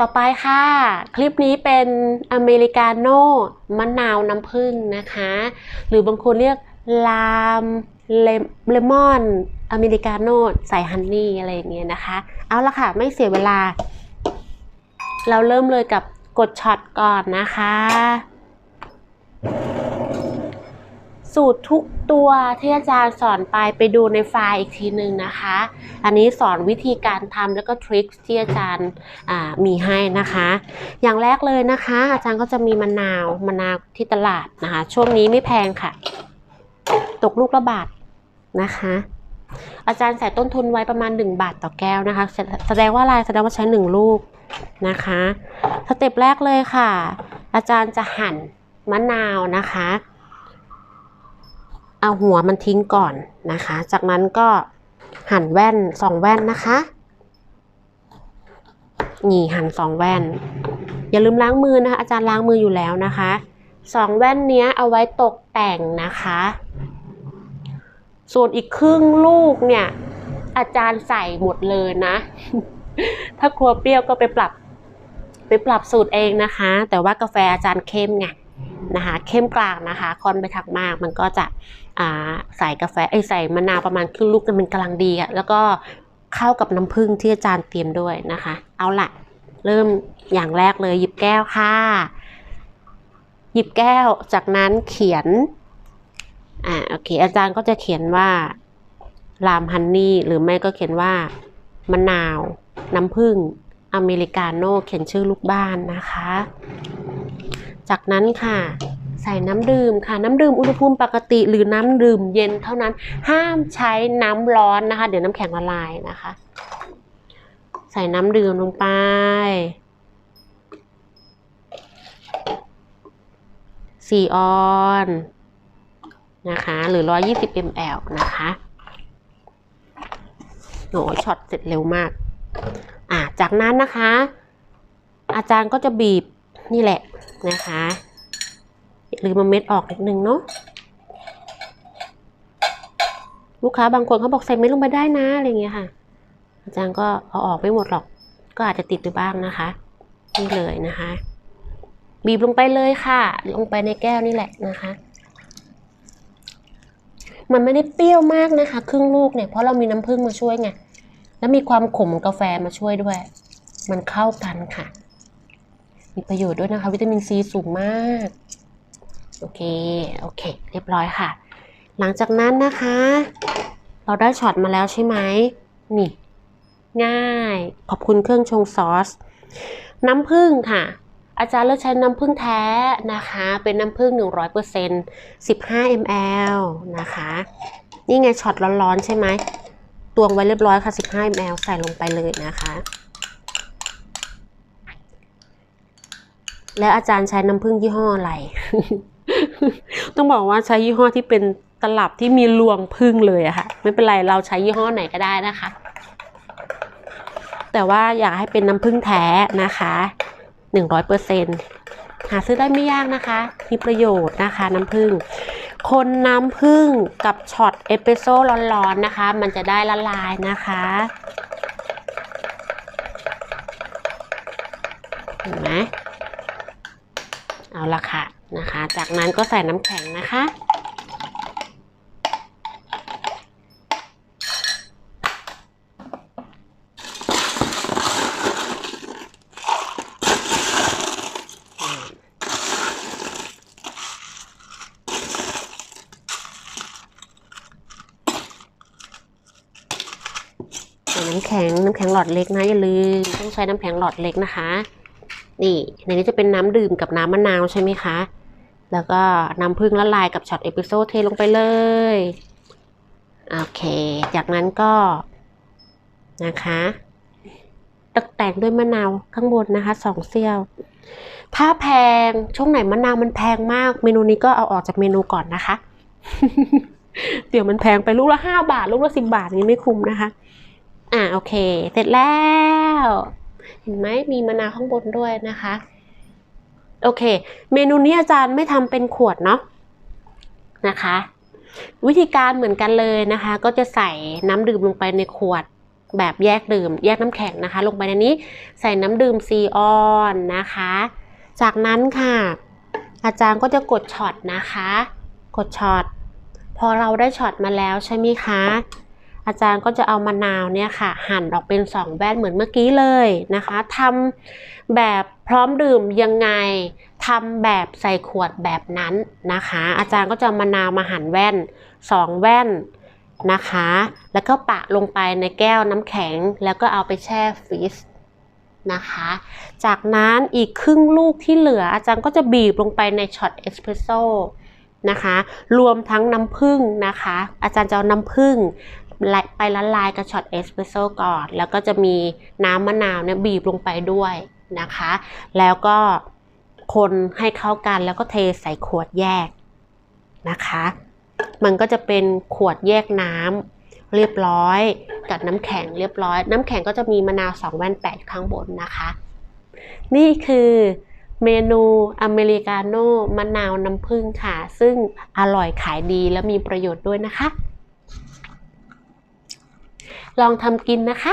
ต่อไปค่ะ คลิปนี้เป็นอเมริกาโน่มะนาวน้ำผึ้งนะคะ หรือบางคนเรียกลามเลมอนอเมริกาโน่ใส่ฮันนี่อะไรอย่างเงี้ยนะคะ เอาละค่ะ ไม่เสียเวลา เราเริ่มเลยกับกดช็อตก่อนนะคะ สูตรทุกตัวที่อาจารย์สอนไปไปดูในไฟล์อีกทีหนึ่งนะคะ อันนี้สอนวิธีการทำแล้วก็ทริคที่อาจารย์มีให้นะคะ อย่างแรกเลยนะคะ อาจารย์ก็จะมีมะนาวมะนาวที่ตลาดนะคะ ช่วงนี้ไม่แพงค่ะ ตกลูกละบาทนะคะ อาจารย์ใส่ต้นทุนไว้ประมาณ 1 บาทต่อแก้วนะคะ แสแสดงว่าอะไรแสดงว่าใช้ 1 ลูกนะคะสเต็ปแรกเลยค่ะ อาจารย์จะหั่นมะนาวนะคะ เอาหัวมันทิ้งก่อนนะคะ จากนั้นก็หั่นแว่นสองแว่นนะคะ นี่หั่นสองแว่น อย่าลืมล้างมือนะคะ อาจารย์ล้างมืออยู่แล้วนะคะสองแว่นเนี้ยเอาไว้ตกแต่งนะคะ ส่วนอีกครึ่งลูกเนี่ย อาจารย์ใส่หมดเลยนะ ถ้ากลัวเปรี้ยวก็ไปปรับ ไปปรับสูตรเองนะคะ แต่ว่ากาแฟอาจารย์เข้มไง นะคะ เข้มกลางนะคะคอนไปทางมาก มันก็จะใส่กาแฟไอใส่มะนาวประมาณครึ่งลูกมันกำลังดีอะแล้วก็เข้ากับน้ำผึ้งที่อาจารย์เตรียมด้วยนะคะ เอาละเริ่มอย่างแรกเลยหยิบแก้วค่ะ หยิบแก้วจากนั้นเขียนอ่าโอเค อาจารย์ก็จะเขียนว่าลามฮันนี่หรือไม่ก็เขียนว่ามะนาว น้ำผึ้งอเมริกาโน่เขียนชื่อลูกบ้านนะคะ จากนั้นค่ะใส่น้ำดื่มค่ะ น้ำดื่มอุณหภูมิปกติ หรือน้ำดื่มเย็นเท่านั้น ห้ามใช้น้ำร้อนนะคะ เดี๋ยวน้ำแข็งละลายนะคะ ใส่น้ำดื่มลงไป สี่ออนนะคะ หรือ 120 ml นะคะโหช็อตเสร็จเร็วมาก อะ จากนั้นนะคะ อาจารย์ก็จะบีบ นี่แหละนะคะอย่าลืมมาเม็ดออกนิดนึงเนาะลูกค้าบางคนเขาบอกใส่เม็ดลงไปได้นะอะไรเงี้ยค่ะ อาจารย์ก็เอาออกไม่หมดหรอก ก็อาจจะติดไปบ้างนะคะ นี่เลยนะคะ บีบลงไปเลยค่ะ ลงไปในแก้วนี่แหละนะคะ มันไม่ได้เปรี้ยวมากนะคะ ครึ่งลูกเนี่ยเพราะเรามีน้ำผึ้งมาช่วยไงแล้วมีความขมกาแฟมาช่วยด้วย มันเข้ากันค่ะ มีประโยชน์ด้วยนะคะ วิตามินซีสูงมาก โอเค โอเค เรียบร้อยค่ะ หลังจากนั้นนะคะ เราได้ช็อตมาแล้วใช่ไหมนี่ ง่าย ขอบคุณเครื่องชงซอส น้ำผึ้งค่ะ อาจารย์เลือกใช้น้ำผึ้งแท้นะคะ เป็นน้ำผึ้ง 100% 15 ml นะคะ นี่ไงช็อตร้อนๆใช่ไหมตวงไว้เรียบร้อยค่ะ 15 ml ใส่ลงไปเลยนะคะ แล้วอาจารย์ใช้น้ำผึ้งยี่ห้ออะไร ต้องบอกว่าใช้ยี่ห้อที่เป็นตลับที่มีรวงผึ้งเลยอะค่ะ ไม่เป็นไรเราใช้ยี่ห้อไหนก็ได้นะคะ แต่ว่าอยากให้เป็นน้ำผึ้งแท้นะคะหนึ่งร้อยเปอร์เซ็นหาซื้อได้ไม่ยากนะคะ มีประโยชน์นะคะน้ำผึ้งคนน้ำผึ้งกับช็อตเอสเปรสโซ่ร้อนๆนะคะ มันจะได้ละลายนะคะเห็นไหม ค่ะนะคะ จากนั้นก็ใส่น้ำแข็งนะคะ ใส่น้ำแข็งน้ำแข็งหลอดเล็กนะอย่าลืมต้องใช้น้ำแข็งหลอดเล็กนะคะ นี่ในนี้จะเป็นน้ำดื่มกับน้ำมะนาวใช่ไหมคะ แล้วก็น้ำผึ้งละลายกับช็อตเอสเปรสโซเทลงไปเลย โอเค จากนั้นก็นะคะตกแต่งด้วยมะนาวข้างบนนะคะสองเสี้ยว ถ้าแพงช่วงไหนมะนาวมันแพงมาก เมนูนี้ก็เอาออกจากเมนูก่อนนะคะ เดี๋ยวมันแพงไปลูกละห้าบาท ลูกละสิบบาทนี้ไม่คุ้มนะคะ อ่าโอเค เสร็จแล้ว เห็นไหมมีมะนาวข้างบนด้วยนะคะ โอเค เมนูนี้อาจารย์ไม่ทำเป็นขวดเนาะนะคะ วิธีการเหมือนกันเลยนะคะ ก็จะใส่น้ำดื่มลงไปในขวดแบบแยกดื่ม แยกน้ำแข็งนะคะ ลงไปในนี้ใส่น้ำดื่มซีออนนะคะ จากนั้นค่ะ อาจารย์ก็จะกดช็อตนะคะ กดช็อตพอเราได้ช็อตมาแล้วใช่ไหมคะ อาจารย์ก็จะเอามะนาวเนี่ยค่ะ หั่นออกเป็นสองแว่นเหมือนเมื่อกี้เลยนะคะทำแบบพร้อมดื่มยังไงทำแบบใส่ขวดแบบนั้นนะคะ อาจารย์ก็จะมะนาวมาหั่นแว่นสองแว่นนะคะ แล้วก็ปะลงไปในแก้วน้ำแข็ง แล้วก็เอาไปแช่ฟรีซนะคะ จากนั้นอีกครึ่งลูกที่เหลืออาจารย์ก็จะบีบลงไปในช็อตเอสเปรสโซ่นะคะ รวมทั้งน้ำผึ้งนะคะ อาจารย์จะเอาน้ำผึ้ง ไปละลายกับช็อตเอสเปรสโซ่ก่อน แล้วก็จะมีน้ำมะนาวเนี่ยบีบลงไปด้วยนะคะ แล้วก็คนให้เข้ากันแล้วก็เทใส่ขวดแยกนะคะ มันก็จะเป็นขวดแยกน้ำเรียบร้อยกับน้ำแข็งเรียบร้อย น้ำแข็งก็จะมีมะนาวสองแว่นแปดข้างบนนะคะ นี่คือเมนูอเมริกาโน่มะนาวน้ำผึ้งค่ะ ซึ่งอร่อยขายดีและมีประโยชน์ด้วยนะคะ ลองทำกินนะคะ